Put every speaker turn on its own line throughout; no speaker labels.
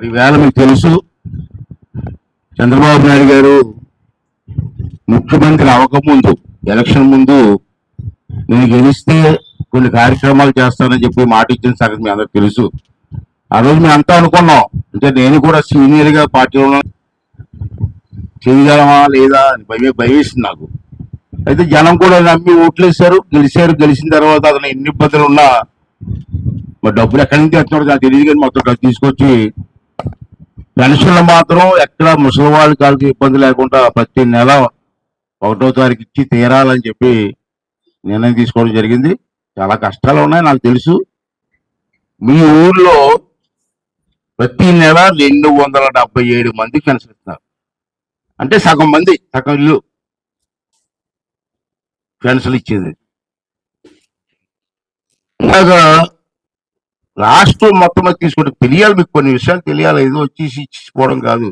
మరి ఈవేళ మీకు తెలుసు చంద్రబాబు నాయుడు గారు ముఖ్యమంత్రి అవ్వకముందు ఎలక్షన్ ముందు నేను గెలిస్తే కొన్ని కార్యక్రమాలు చేస్తానని చెప్పి మాట ఇచ్చిన సంగతి మీ అందరికి తెలుసు. ఆ రోజు మేము అంతా అనుకున్నాం. అంటే నేను కూడా సీనియర్గా పార్టీలో ఉన్నా. చేయగలమా లేదా అని భయం భయమేసింది నాకు. అయితే జనం కూడా నమ్మి ఓట్లేశారు గెలిచారు. గెలిచిన తర్వాత అతను ఎన్ని ఇబ్బందులు ఉన్నా మరి డబ్బులు ఎక్కడి నుంచి తెస్తున్నాడు నాకు తెలియదు కానీ మొత్తం డబ్బు తీసుకొచ్చి పెన్షన్లు మాత్రం ఎక్కడ ముసలి వాళ్ళకి ఇబ్బంది లేకుండా ప్రతి నెల ఒకటో తారీఖు ఇచ్చి తీరాలని చెప్పి నిర్ణయం తీసుకోవడం జరిగింది. చాలా కష్టాలు ఉన్నాయి నాకు తెలుసు. మీ ఊర్లో ప్రతి నెల రెండు వందల డెబ్బై ఏడు మంది పెన్షన్ ఇస్తున్నారు అంటే సగం మంది సగం ఇల్లు పెన్షన్ ఇచ్చేది. ఇలాగా రాష్ట్రం మొత్తం తీసుకుంటే తెలియాలి మీకు కొన్ని విషయాలు తెలియాలి. ఏదో వచ్చేసి ఇచ్చిపోవడం కాదు.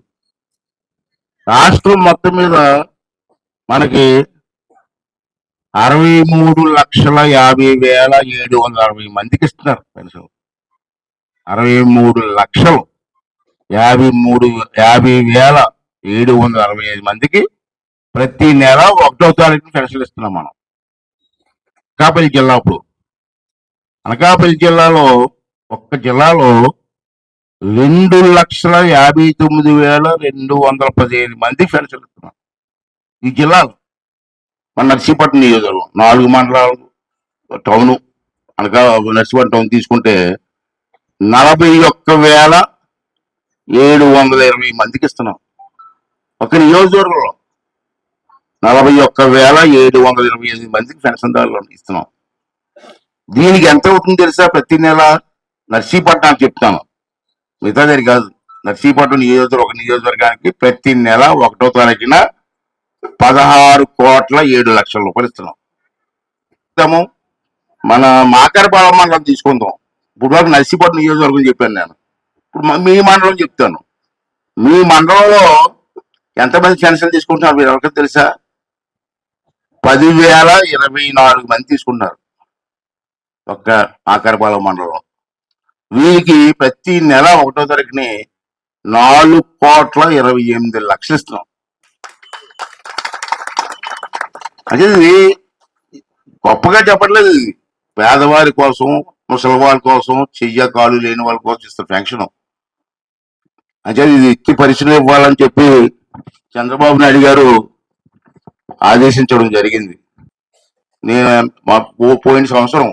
రాష్ట్రం మొత్తం మీద మనకి అరవై మూడు లక్షల యాభై వేల ఏడు వందల అరవై మందికి ఇస్తున్నారు పెన్షన్. అరవై మూడు లక్షలు యాభై మూడు యాభై వేల ఏడు వందల అరవై ఐదు మందికి ప్రతి నెల ఒకటో తారీఖున పెన్షన్ ఇస్తున్నాం మనం. అనకాపల్లి జిల్లా ఇప్పుడు అనకాపల్లి జిల్లాలో ఒక్క జిల్లాలో రెండు లక్షల యాభై తొమ్మిది వేల రెండు వందల పదిహేను మంది పెన్షన్ ఇస్తున్నాం ఈ జిల్లాలో మన నర్సీపట్నం నియోజకవర్గం నాలుగు మండలాలు టౌను అనగా నర్సీపట్నం టౌన్ తీసుకుంటే నలభై ఒక్క వేల ఏడు వందల ఇరవై మందికి ఇస్తున్నాం. ఒక నియోజకవర్గంలో నలభై ఒక్క వేల ఏడు వందల ఇరవై ఎనిమిది మందికి పెన్షన్దారులు ఇస్తున్నాం. దీనికి ఎంత అవుతుంది తెలుసా? ప్రతి నెల నర్సీపట్నం చెప్తాను. మిగతా దగ్గర కాదు. నర్సీపట్నం నియోజకవర్గం ఒక నియోజకవర్గానికి ప్రతి నెల ఒకటో తారీఖున పదహారు కోట్ల ఏడు లక్షల రూపాయలు ఇస్తున్నాం. ఇస్తాము మన మాకరపాలెం మండలం తీసుకుందాం. ఇప్పుడు వరకు నర్సీపట్నం నియోజకవర్గం చెప్పాను నేను. ఇప్పుడు మీ మండలం చెప్తాను. మీ మండలంలో ఎంతమంది పెన్షన్ తీసుకుంటున్నారు మీరు ఎవరికి తెలుసా? పదివేల ఇరవై నాలుగు మంది తీసుకున్నారు ఒక్క ఆకరపాలెం మండలం వీరికి ప్రతి నెల ఒకటో తారీఖుని నాలుగు కోట్ల ఇరవై ఎనిమిది లక్షలు ఇస్తున్నాం అదే ఇది గొప్పగా చెప్పట్లేదు ఇది. పేదవారి కోసం ముసలి వాళ్ళ కోసం చెయ్య కాలు లేని వాళ్ళ కోసం ఇస్తారు పెన్షన్. అంటే ఇది ఎత్తి పరిశీలన ఇవ్వాలని చెప్పి చంద్రబాబు నాయుడు గారు ఆదేశించడం జరిగింది. నేను మా పోయిన సంవత్సరం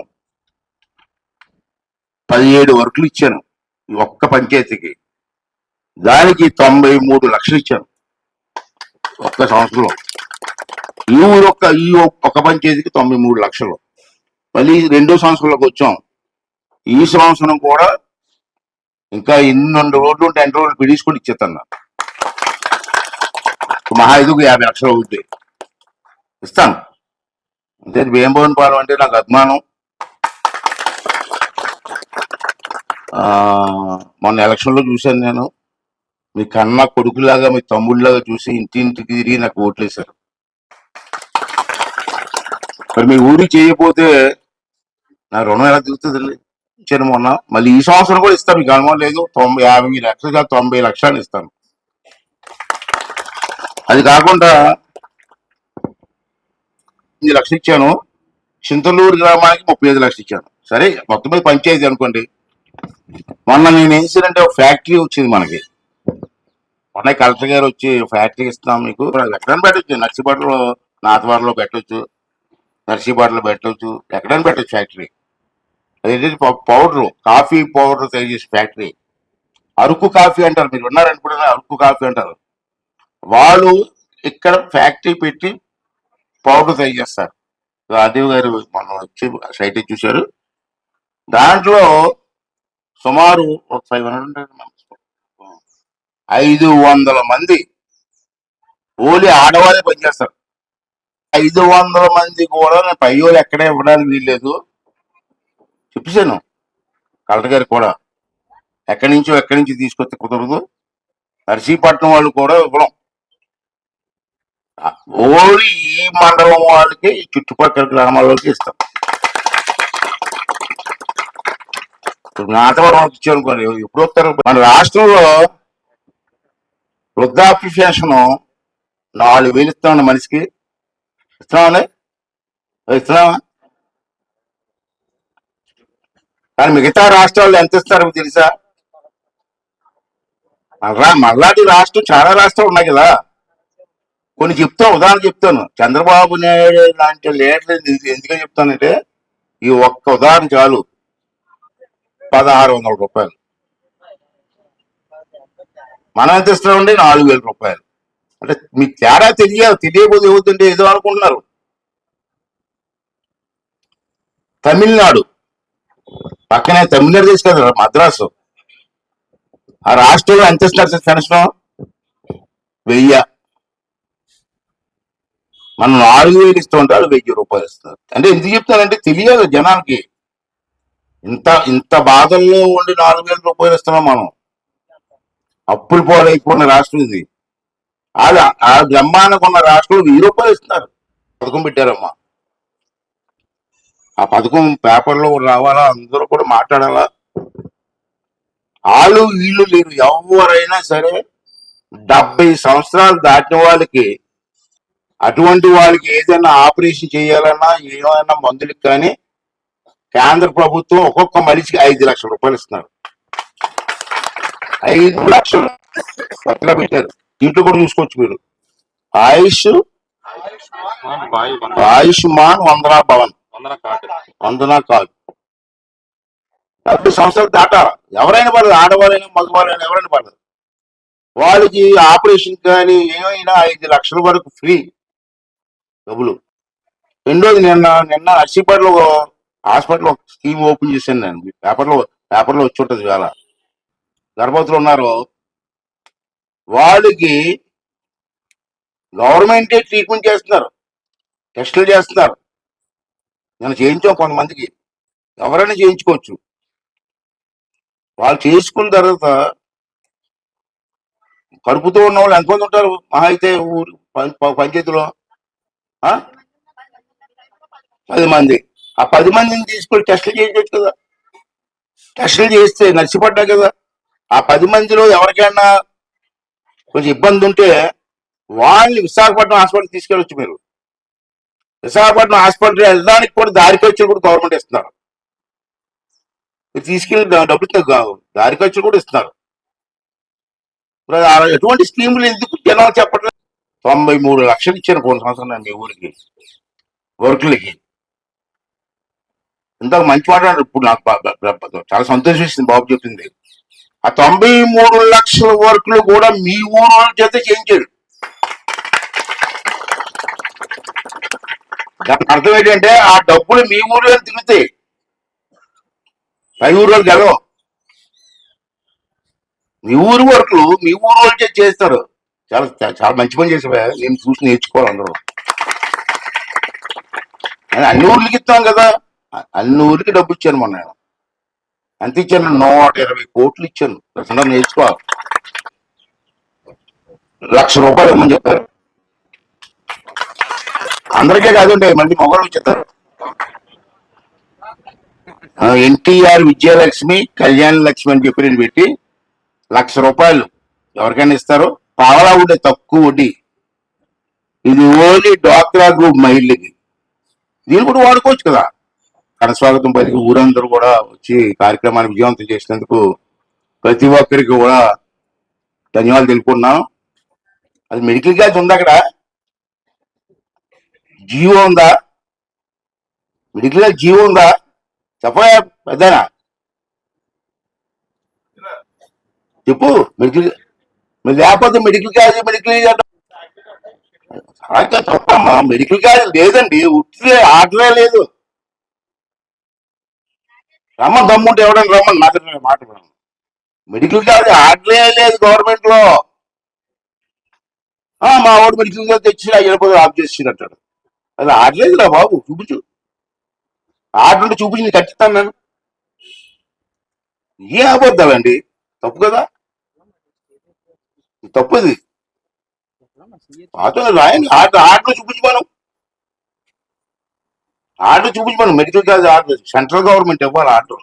పదిహేడు వర్కులు ఇచ్చాను ఈ ఒక్క పంచాయతీకి. దానికి తొంభై మూడు లక్షలు ఇచ్చాను ఒక్క సంవత్సరంలో. ఈ ఊరు ఒక్క ఈ ఒక్క పంచాయతీకి తొంభై మూడు లక్షలు. మళ్ళీ రెండో సంవత్సరంలోకి వచ్చాం. ఈ సంవత్సరం కూడా ఇంకా ఎన్ని రోడ్లు ఉంటే ఎన్ని రోడ్లు పిలుచుకొని ఇచ్చేస్తాను మహా ఐదుకు యాభై లక్షలు అవుద్ది. ఇస్తాను. అంతే వేంభవన్ పాలెం అంటే నాకు అభిమానం ఆ, మొన్న ఎలక్షన్లో చూశాను నేను. మీ కన్నా కొడుకులాగా మీ తమ్ముడిలాగా చూసి ఇంటింటికి తిరిగి నాకు ఓట్లేశారు. మరి మీ ఊరికి చేయకపోతే నా రుణం ఎలా తిరుగుతుందండి ఇచ్చాను మొన్న మళ్ళీ ఈ సంవత్సరం కూడా ఇస్తాను మీకు అనుమానం లేదు. తొంభై యాభై లక్షలు కాదు తొంభై లక్షలు ఇస్తాను అది కాకుండా ఎనిమిది లక్షలు ఇచ్చాను. చింతలూరు గ్రామానికి ముప్పై ఐదు లక్షలు ఇచ్చాను. సరే మొత్తం మీద పంచాయతీ అనుకోండి. మొన్న నేను ఏం చేశానంటే ఒక ఫ్యాక్టరీ వచ్చింది మనకి. మొన్న కలెక్టర్ గారు వచ్చి ఫ్యాక్టరీ ఇస్తున్నాం మీకు. ఎక్కడైనా పెట్టచ్చు. నర్సీపాటలో నాతవాడలో పెట్టవచ్చు నర్సీపాటలో పెట్టవచ్చు ఎక్కడైనా పెట్టచ్చు ఫ్యాక్టరీ. అదేంటి పౌడర్. కాఫీ పౌడర్ తయారు చేసే ఫ్యాక్టరీ. అరకు కాఫీ అంటారు. మీరు ఉన్నారనుకుంటున్నా అరకు కాఫీ అంటారు. వాళ్ళు ఇక్కడ ఫ్యాక్టరీ పెట్టి పౌడర్ తయారు చేస్తారు. రాజీవ్ గారు మనం వచ్చి సైట్ చూశారు. దాంట్లో సుమారు ఒక ఫైవ్ హండ్రెడ్ ఐదు వందల మంది. ఓలీ ఆడవాళ్ళే పనిచేస్తారు ఐదు వందల మంది కూడా నేను పై ఎక్కడే ఇవ్వడానికి వీల్లేదు. చెప్పేశాను కలెక్టర్ గారికి కూడా. ఎక్కడి నుంచో ఎక్కడి నుంచి తీసుకొస్తే కుదరదు. నర్సీపట్నం వాళ్ళు కూడా ఇవ్వడం. ఓన్లీ ఈ మండలం వాళ్ళకి చుట్టుపక్కల గ్రామాల్లోకి వాళ్ళకి ఇస్తాం. ఇప్పుడు నాటవరం ఇచ్చారు ఎప్పుడు వస్తారు? మన రాష్ట్రంలో వృద్ధాప్య పెన్షన్ నాలుగు వేలు ఇస్తామండి మనిషికి. ఇస్తున్నామండి ఇస్తున్నామా కానీ మిగతా రాష్ట్రాల్లో ఎంత ఇస్తారో మీకు తెలుసా? మళ్ళా మళ్ళాటి రాష్ట్రం చాలా రాష్ట్రాలు ఉన్నాయి కదా. కొన్ని చెప్తాను ఉదాహరణ చెప్తాను. చంద్రబాబు నాయుడు లాంటి లీడర్లు ఎందుకు- ఎందుకని చెప్తానంటే ఈ ఒక్క ఉదాహరణ చాలు. పదహారు వందల రూపాయలు. మనం ఎంత ఇస్తామండి నాలుగు వేల రూపాయలు. అంటే మీకు తేడా తెలియాలి తెలియకపోతే ఏమవుతుంటే ఏదో అనుకుంటున్నారు. తమిళనాడు. పక్కనే తమిళనాడు దేశం కదా మద్రాసు. ఆ రాష్ట్రంలో ఎంత ఇస్తున్నారు పెన్షన్? వెయ్య. మనం నాలుగు వేలు ఇస్తూ ఉంటారు వెయ్యి రూపాయలు ఇస్తారు అంటే ఎందుకు చెప్తానంటే తెలియదు జనానికి. ఇంత ఇంత బాధల్లో ఉండి నాలుగు వేల రూపాయలు ఇస్తున్నాం మనం. అప్పులు పోలైపోయిన రాష్ట్రం ఇది. వాళ్ళ ఆ బ్రహ్మాండంగా ఉన్న రాష్ట్రంలో వెయ్యి రూపాయలు ఇస్తున్నారు. పథకం పెట్టారమ్మా. ఆ పథకం పేపర్లో రావాలా? అందరూ కూడా మాట్లాడాలా? వాళ్ళు వీళ్ళు లేరు. ఎవరైనా సరే డెబ్బై సంవత్సరాలు దాటిన వాళ్ళకి అటువంటి వాళ్ళకి ఏదైనా ఆపరేషన్ చేయాలన్నా ఏమైనా మందులకు కానీ కేంద్ర ప్రభుత్వం ఒక్కొక్క మనిషికి ఐదు లక్షల రూపాయలు ఇస్తున్నారు. ఐదు లక్షలు పక్కన పెట్టారు. దీంట్లో కూడా చూసుకోవచ్చు మీరు. ఆయుష్ ఆయుష్మాన్ వందనా భవన్. వందనా కాదు డెబ్బై సంవత్సరాలు దాటాలి ఎవరైనా పడదు ఆడవాళ్ళైనా మగవాళ్ళైనా ఎవరైనా పడదు వాళ్ళకి ఆపరేషన్ కానీ ఏమైనా ఐదు లక్షల వరకు ఫ్రీ డబ్బులు. రెండోది నిన్న నిన్న నర్సీపేటలో హాస్పిటల్ ఒక స్కీమ్ ఓపెన్ చేశాను నేను. మీ పేపర్లో పేపర్లో వచ్చి ఉంటుంది వేళ గర్భవతులు ఉన్నారు వాళ్ళకి గవర్నమెంటే ట్రీట్మెంట్ చేస్తున్నారు. టెస్టులు చేస్తున్నారు. నేను చేయించాం కొంతమందికి. ఎవరైనా చేయించుకోవచ్చు. వాళ్ళు చేసుకున్న తర్వాత కడుపుతో ఉన్న వాళ్ళు ఎంతమంది ఉంటారు? మహా అయితే ఊరు ప- పంచాయతీలో? పది మంది. ఆ పది మందిని తీసుకొని టెస్టులు చేయొచ్చు కదా. టెస్టులు చేస్తే నచ్చిపడ్డా కదా. ఆ పది మందిలో ఎవరికైనా కొంచెం ఇబ్బంది ఉంటే వాళ్ళని విశాఖపట్నం హాస్పిటల్ తీసుకెళ్ళొచ్చు మీరు. విశాఖపట్నం హాస్పిటల్ వెళ్ళడానికి కూడా దారి ఖర్చులు కూడా గవర్నమెంట్ ఇస్తున్నారు. తీసుకెళ్ళి డబ్బులు దారి ఖర్చులు కూడా ఇస్తున్నారు. ఎటువంటి స్కీములు ఎందుకు జనాలు చెప్పట్లేదు తొంభై మూడు లక్షలు ఇచ్చాను కొన్ని సంవత్సరం మీ ఊరికి. వర్కులకి. ఇంతకు మంచి మాట ఇప్పుడు నాకు చాలా సంతోషం ఇస్తుంది బాబు చెప్పింది. ఆ తొంభై మూడు లక్షల వర్కులు కూడా మీ ఊరు వాళ్ళ చేత చేయించాడు. దాని అర్థం ఏంటంటే ఆ డబ్బులు మీ ఊర్లో తిరుగుతాయి? పై ఊర్లో గెలవు మీ ఊరు వర్క్లు మీ ఊరు వాళ్ళు చేస్తారు. చాలా చాలా మంచి పని చేసావా నేను చూసి నేర్చుకోవాలి అందరూ. అన్ని ఊర్లకి ఇస్తాం కదా. అన్ని ఊరికి డబ్బు ఇచ్చాను మొన్న నేను. ఎంత ఇచ్చాను? నూట ఇరవై కోట్లు ఇచ్చాను. అందరూ నేర్చుకోవాలి లక్ష రూపాయలు ఇవ్వమని చెప్పారు. అందరికీ కాదండి మళ్ళీ మొగలు చెప్తారు. ఎన్టీఆర్ విజయలక్ష్మి కళ్యాణ లక్ష్మి అని చెప్పి నేను పెట్టి లక్ష రూపాయలు ఎవరికైనా ఇస్తారు. పావలా ఉండే తక్కువ వడ్డీ. ఇది ఓన్లీ డ్వాక్రా గ్రూప్ మహిళకి దీన్ని కూడా వాడుకోవచ్చు కదా. కనస్వాగతం పలికి ఊరందరూ కూడా వచ్చి కార్యక్రమాన్ని విజయవంతం చేసినందుకు ప్రతి ఒక్కరికి కూడా ధన్యవాదాలు తెలుపుకున్నాం అది మెడికల్ క్యాచ్ ఉంది అక్కడ? జియో ఉందా? మెడికల్ క్యాచ్ జియో ఉందా? చెప్పయా పెద్దనా? చెప్పు మెడికల్ లేకపోతే మెడికల్ క్యాచ్ మెడికల్ క్యాచ్ తప్పమ్మా మెడికల్ క్యాచ్ లేదండి ఉట్టిదే ఆటలే లేదు. రమ్మ దమ్ముంటే ఎవడని రమ్మని నాకు మాట మెడికల్ కాలేజ్ ఆడలే లేదు గవర్నమెంట్లో మా వాడు మెడికల్ కాలేజ్ తెచ్చి ఐదు ఆఫ్ చేసి అంటాడు అది ఆడలేదు రా బాబు చూపించు. ఆడుంటే చూపించి నేను కట్టిస్తాను నేను. ఏ అబద్ధాలండి తప్పు కదా? ఇది తప్పు రాయండి ఆట ఆటలో చూపించి మనం. Order చూపించమను. Medical college order central government ఇవ్వాలి ఆర్డర్.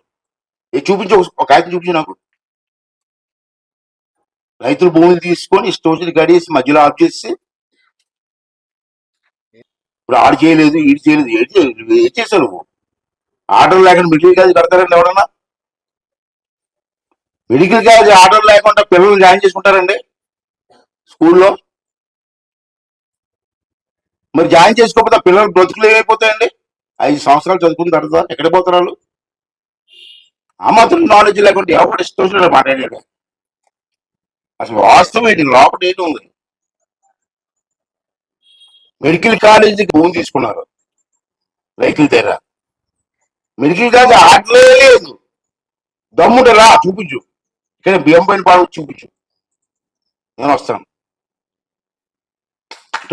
ఏ చూపించు ఒక- ఆయన చూపించు నాకు. రైతులు భూములు తీసుకొని ఇష్టం వచ్చిన మధ్యలో ఆఫ్ చేసి ఇప్పుడు ఆడు చేయలేదు ఈడు చేయలేదు ఏం చేయలేదు ఏం చేశారు? నువ్వు ఆర్డర్ లేకుండా మెడికల్ కాలేజ్ కడతారండి ఎవడన్నా మెడికల్ కాలేజ్ ఆర్డర్ లేకుండా పిల్లలు జాయిన్ చేసుకుంటారండి స్కూల్లో? మరి జాయిన్ చేసుకోకపోతే పిల్లలు బ్రతుకులు ఏమైపోతాయండి ఐదు సంవత్సరాలు చదువుకున్న తర్వాత ఎక్కడ పోతున్నారు? ఆ మాత్రం నాలెడ్జ్ లేకుంటే ఎవరు ఇష్టం మాట్లాడాడు అసలు వాస్తవం ఏంటి? లోపల ఏంటి ఉంది. మెడికల్ కాలేజీకి భూమి తీసుకున్నారు. రైతుల దగ్గర. మెడికల్ కాలేజ్ ఆటలే లేదు. దమ్ముడు రా చూపించు. ఇక్కడ బియ్యం పైన పాడు చూపించు. నేను వస్తాను.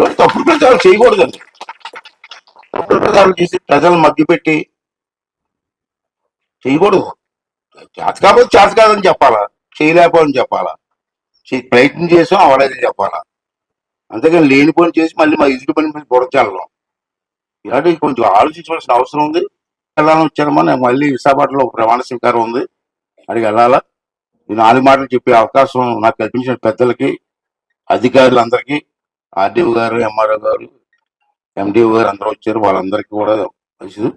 తప్పుడు ప్రచారం చేయకూడదండి. తప్పుడు చేసి ప్రజలను మగ్గిపెట్టి చేయకూడదు. చేత కాకపోతే చేత కాదని చెప్పాలా? చేయలేకపోని చెప్పాలా? ప్రయత్నం చేసాం అవలేదని చెప్పాలా? అంతేగాని లేని పని చేసి మళ్ళీ మా ఇసుడు పని మీద బుడచల్లం ఇలాంటి కొంచెం ఆలోచించవలసిన అవసరం ఉంది. వెళ్ళాలని వచ్చానమ్మా నేను మళ్ళీ విశాఖపట్నంలో ఒక ప్రమాణ స్వీకారం ఉంది. అడిగి వెళ్ళాలా? నాలుగు మాటలు చెప్పే అవకాశం నాకు కల్పించిన పెద్దలకి అధికారులందరికీ ఆర్డీఓ గారు ఎంఆర్ఓ గారు ఎండిఓ గారు అందరూ వచ్చారు. వాళ్ళందరికీ కూడా మంచిది.